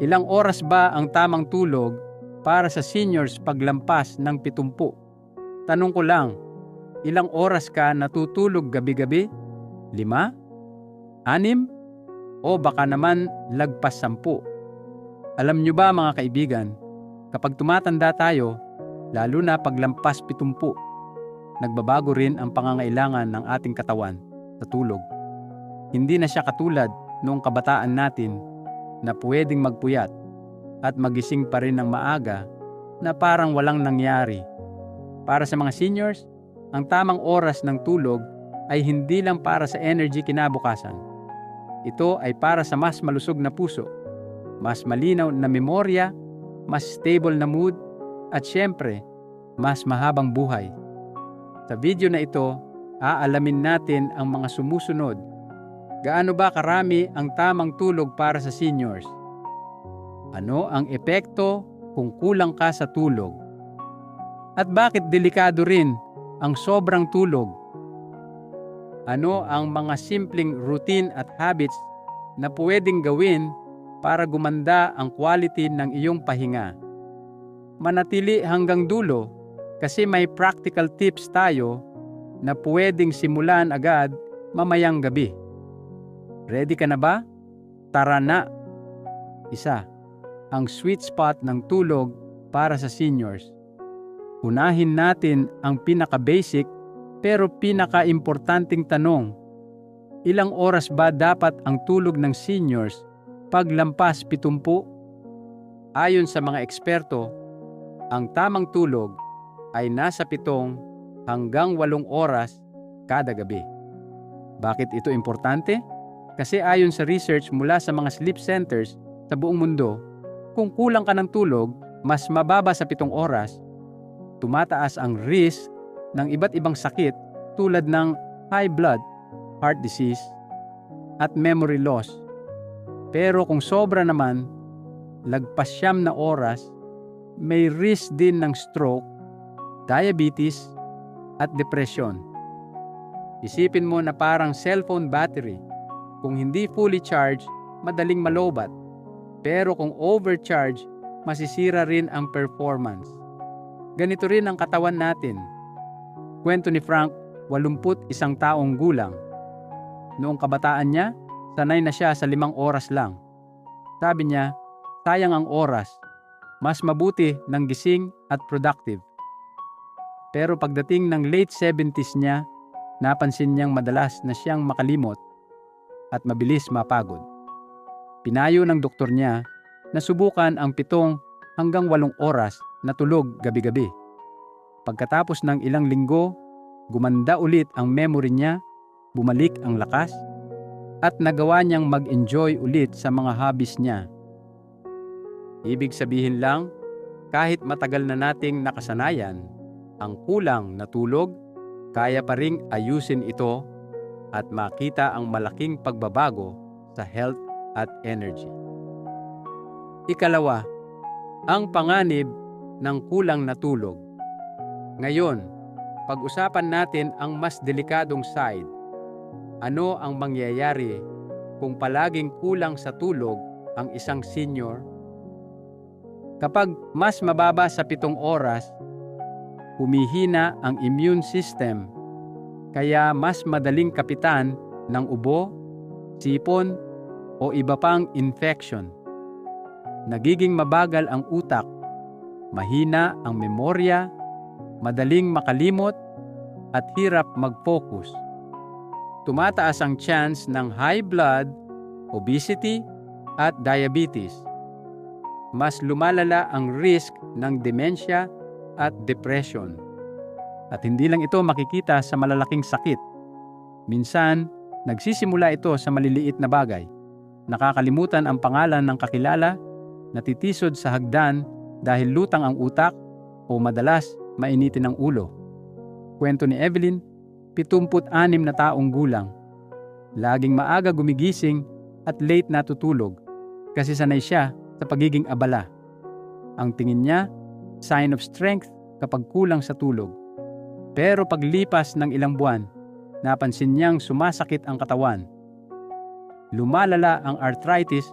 Ilang oras ba ang tamang tulog para sa seniors paglampas ng 70? Tanong ko lang, ilang oras ka natutulog gabi-gabi? Lima? Anim? O baka naman lagpas sampu? Alam nyo ba mga kaibigan, kapag tumatanda tayo, lalo na paglampas 70, nagbabago rin ang pangangailangan ng ating katawan sa tulog. Hindi na siya katulad noong kabataan natin na pwedeng magpuyat at magising pa rin ng maaga na parang walang nangyari. Para sa mga seniors, ang tamang oras ng tulog ay hindi lang para sa energy kinabukasan. Ito ay para sa mas malusog na puso, mas malinaw na memorya, mas stable na mood, at syempre, mas mahabang buhay. Sa video na ito, aalamin natin ang mga sumusunod. Gaano ba karami ang tamang tulog para sa seniors? Ano ang epekto kung kulang ka sa tulog? At bakit delikado rin ang sobrang tulog? Ano ang mga simpleng routine at habits na pwedeng gawin para gumanda ang quality ng iyong pahinga? Manatili hanggang dulo kasi may practical tips tayo na pwedeng simulan agad mamayang gabi. Ready ka na ba? Tara na! Isa, ang sweet spot ng tulog para sa seniors. Unahin natin ang pinaka-basic pero pinaka-importanting tanong. Ilang oras ba dapat ang tulog ng seniors paglampas 70? Ayon sa mga eksperto, ang tamang tulog ay nasa 7 hanggang 8 oras kada gabi. Bakit ito importante? Kasi ayon sa research mula sa mga sleep centers sa buong mundo, kung kulang ka ng tulog, mas mababa sa 7 oras, tumataas ang risk ng iba't ibang sakit tulad ng high blood, heart disease, at memory loss. Pero kung sobra naman, lagpas siyam na oras, may risk din ng stroke, diabetes, at depression. Isipin mo na parang cellphone battery. Kung hindi fully charged, madaling malobat. Pero kung overcharge, masisira rin ang performance. Ganito rin ang katawan natin. Kwento ni Frank, 81 taong gulang. Noong kabataan niya, sanay na siya sa limang oras lang. Sabi niya, sayang ang oras. Mas mabuti ng gising at productive. Pero pagdating ng late 70s niya, napansin niyang madalas na siyang makalimot at mabilis mapagod. Pinayo ng doktor niya na subukan ang pitong hanggang walong oras na tulog gabi-gabi. Pagkatapos ng ilang linggo, gumanda ulit ang memory niya, bumalik ang lakas, at nagawa niyang mag-enjoy ulit sa mga hobbies niya. Ibig sabihin lang, kahit matagal na nating nakasanayan, ang kulang na tulog, kaya pa ring ayusin ito at makita ang malaking pagbabago sa health at energy. Ikalawa, ang panganib ng kulang na tulog. Ngayon, pag-usapan natin ang mas delikadong side. Ano ang mangyayari kung palaging kulang sa tulog ang isang senior? Kapag mas mababa sa pitong oras, humihina ang immune system kaya mas madaling kapitan ng ubo, sipon o iba pang infection. Nagiging mabagal ang utak, mahina ang memorya, madaling makalimot at hirap mag-focus. Tumataas ang chance ng high blood, obesity at diabetes. Mas lumalala ang risk ng dementia at depression. At hindi lang ito makikita sa malalaking sakit. Minsan, nagsisimula ito sa maliliit na bagay. Nakakalimutan ang pangalan ng kakilala, natitisod sa hagdan dahil lutang ang utak o madalas mainitin ang ulo. Kwento ni Evelyn, 76 na taong gulang. Laging maaga gumigising at late natutulog kasi sanay siya sa pagiging abala. Ang tingin niya, sign of strength kapag kulang sa tulog. Pero paglipas ng ilang buwan, napansin niyang sumasakit ang katawan. Lumalala ang arthritis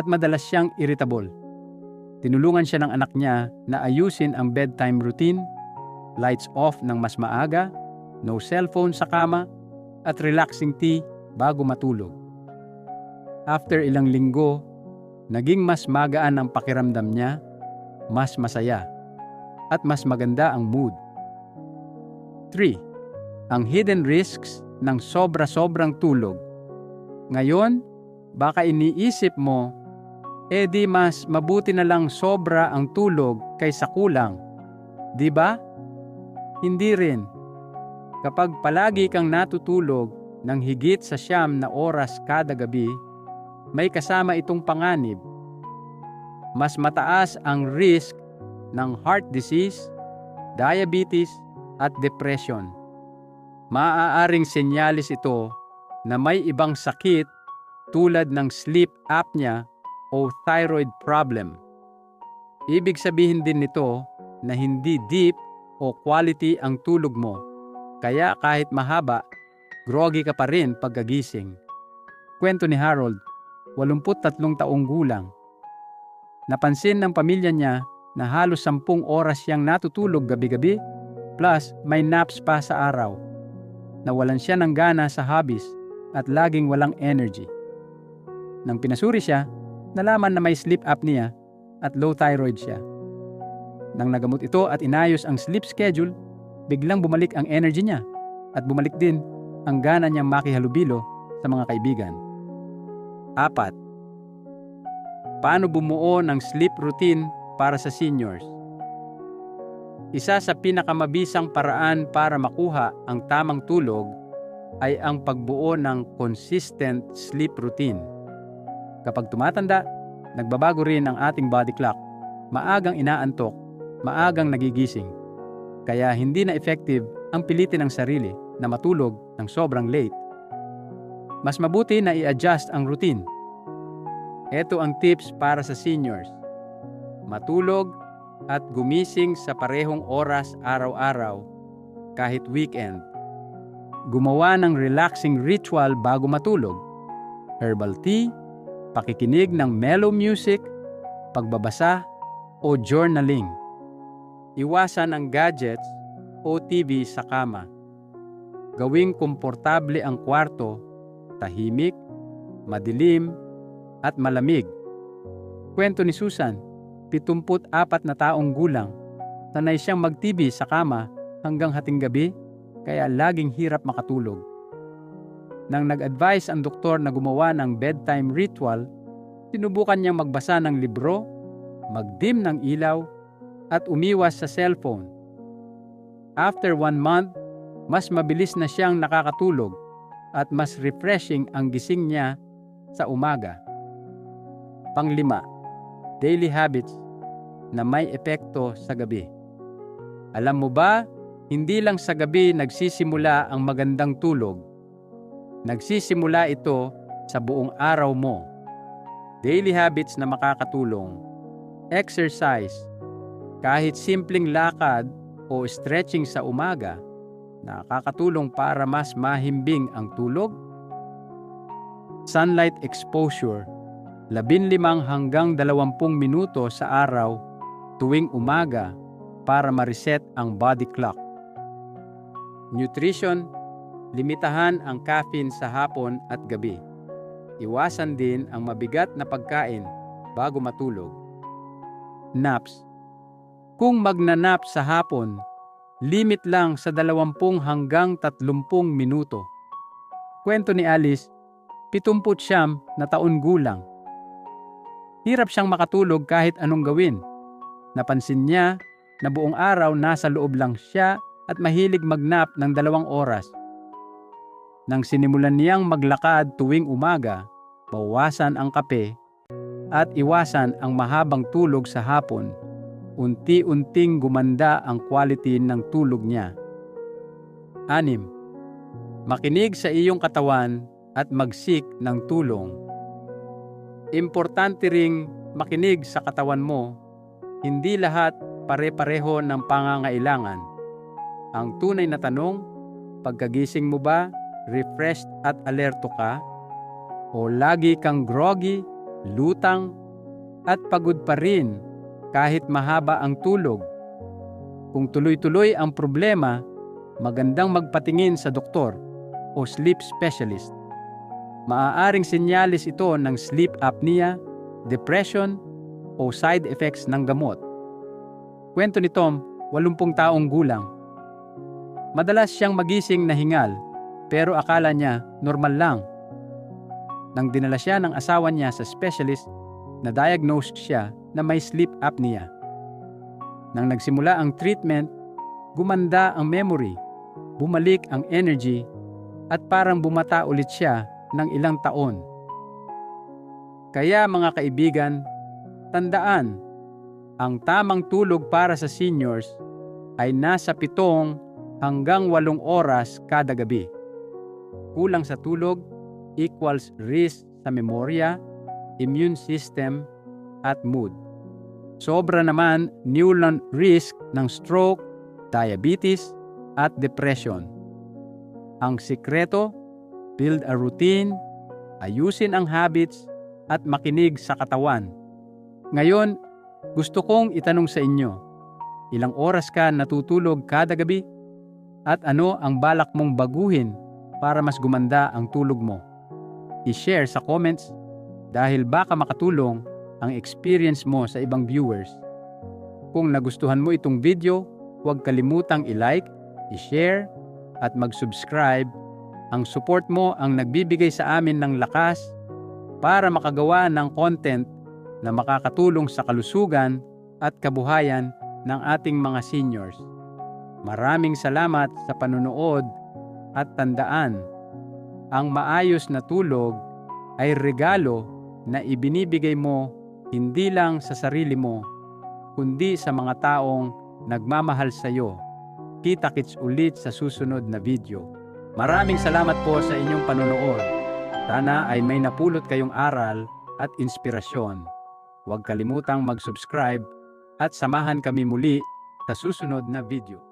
at madalas siyang irritable. Tinulungan siya ng anak niya na ayusin ang bedtime routine, lights off ng mas maaga, no cellphone sa kama, at relaxing tea bago matulog. After ilang linggo, naging mas magaan ang pakiramdam niya, mas masaya, at mas maganda ang mood. 3. Ang hidden risks ng sobra-sobrang tulog. Ngayon, baka iniisip mo, eh di mas mabuti na lang sobra ang tulog kaysa kulang. Di ba? Hindi rin. Kapag palagi kang natutulog ng higit sa siyam na oras kada gabi, may kasama itong panganib. Mas mataas ang risk ng heart disease, diabetes, at depression. Maaaring senyalis ito na may ibang sakit tulad ng sleep apnea o thyroid problem. Ibig sabihin din nito na hindi deep o quality ang tulog mo, kaya kahit mahaba, groggy ka pa rin pagkagising. Kwento ni Harold, 83 taong gulang. Napansin ng pamilya niya na halos 10 oras siyang natutulog gabi-gabi plus may naps pa sa araw. Nawalan siya ng gana sa hobbies at laging walang energy. Nang pinasuri siya, nalaman na may sleep apnea at low thyroid siya. Nang nagamot ito at inayos ang sleep schedule, biglang bumalik ang energy niya at bumalik din ang gana niyang makihalubilo sa mga kaibigan. Apat, paano bumuo ng sleep routine para sa seniors? Isa sa pinakamabisang paraan para makuha ang tamang tulog ay ang pagbuo ng consistent sleep routine. Kapag tumatanda, nagbabago rin ang ating body clock. Maagang inaantok, maagang nagigising. Kaya hindi na effective ang pilitin ng sarili na matulog ng sobrang late. Mas mabuti na i-adjust ang routine. Ito ang tips para sa seniors. Matulog at gumising sa parehong oras araw-araw kahit weekend. Gumawa ng relaxing ritual bago matulog. Herbal tea, pakikinig ng mellow music, pagbabasa o journaling. Iwasan ang gadgets o TV sa kama. Gawing komportable ang kwarto, tahimik, madilim, at malamig. Kwento ni Susan, 74 na taong gulang, sanay siyang mag-TV sa kama hanggang hating gabi kaya laging hirap makatulog. Nang nag-advise ang doktor na gumawa ng bedtime ritual, sinubukan niyang magbasa ng libro, magdim ng ilaw, at umiwas sa cellphone. After one month, mas mabilis na siyang nakakatulog at mas refreshing ang gising niya sa umaga. Panglima, daily habits na may epekto sa gabi. Alam mo ba, hindi lang sa gabi nagsisimula ang magandang tulog. Nagsisimula ito sa buong araw mo. Daily habits na makakatulong. Exercise. Kahit simpleng lakad o stretching sa umaga, nakakatulong para mas mahimbing ang tulog. Sunlight exposure, 15 hanggang 20 minuto sa araw tuwing umaga para ma-reset ang body clock. Nutrition, limitahan ang caffeine sa hapon at gabi. Iwasan din ang mabigat na pagkain bago matulog. Naps. Kung magnanap sa hapon, limit lang sa 20 hanggang 30 minuto. Kwento ni Alice, 70 na taon gulang. Hirap siyang makatulog kahit anong gawin. Napansin niya na buong araw nasa loob lang siya at mahilig magnap ng dalawang oras. Nang sinimulan niyang maglakad tuwing umaga, bawasan ang kape at iwasan ang mahabang tulog sa hapon, unti-unting gumanda ang quality ng tulog niya. Anim, makinig sa iyong katawan at magsik ng tulong. Importante ring makinig sa katawan mo, hindi lahat pare-pareho ng pangangailangan. Ang tunay na tanong, pagkagising mo ba, refreshed at alerto ka? O lagi kang groggy lutang, at pagod pa rin kahit mahaba ang tulog. Kung tuloy-tuloy ang problema, magandang magpatingin sa doktor o sleep specialist. Maaaring sinyalis ito ng sleep apnea, depression, o side effects ng gamot. Kwento ni Tom, 80 taong gulang. Madalas siyang magising na hingal, pero akala niya normal lang. Nang dinala siya ng asawa niya sa specialist, na-diagnosed siya na may sleep apnea. Nang nagsimula ang treatment, gumanda ang memory, bumalik ang energy, at parang bumata ulit siya ng ilang taon. Kaya mga kaibigan, tandaan, ang tamang tulog para sa seniors ay nasa pitong hanggang walong oras kada gabi. Kulang sa tulog equals risk sa memorya, immune system, at mood. Sobra naman newland risk ng stroke, diabetes, at depression. Ang sikreto, build a routine, ayusin ang habits, at makinig sa katawan. Ngayon, gusto kong itanong sa inyo, ilang oras ka natutulog kada gabi? At ano ang balak mong baguhin para mas gumanda ang tulog mo? I-share sa comments dahil baka makatulong ang experience mo sa ibang viewers. Kung nagustuhan mo itong video, huwag kalimutang i-like, i-share, at mag-subscribe. Ang support mo ang nagbibigay sa amin ng lakas para makagawa ng content na makakatulong sa kalusugan at kabuhayan ng ating mga seniors. Maraming salamat sa panonood at tandaan, ang maayos na tulog ay regalo na ibinibigay mo hindi lang sa sarili mo, kundi sa mga taong nagmamahal sa iyo. Kita-kits ulit sa susunod na video. Maraming salamat po sa inyong panonood. Sana ay may napulot kayong aral at inspirasyon. Huwag kalimutang mag-subscribe at samahan kami muli sa susunod na video.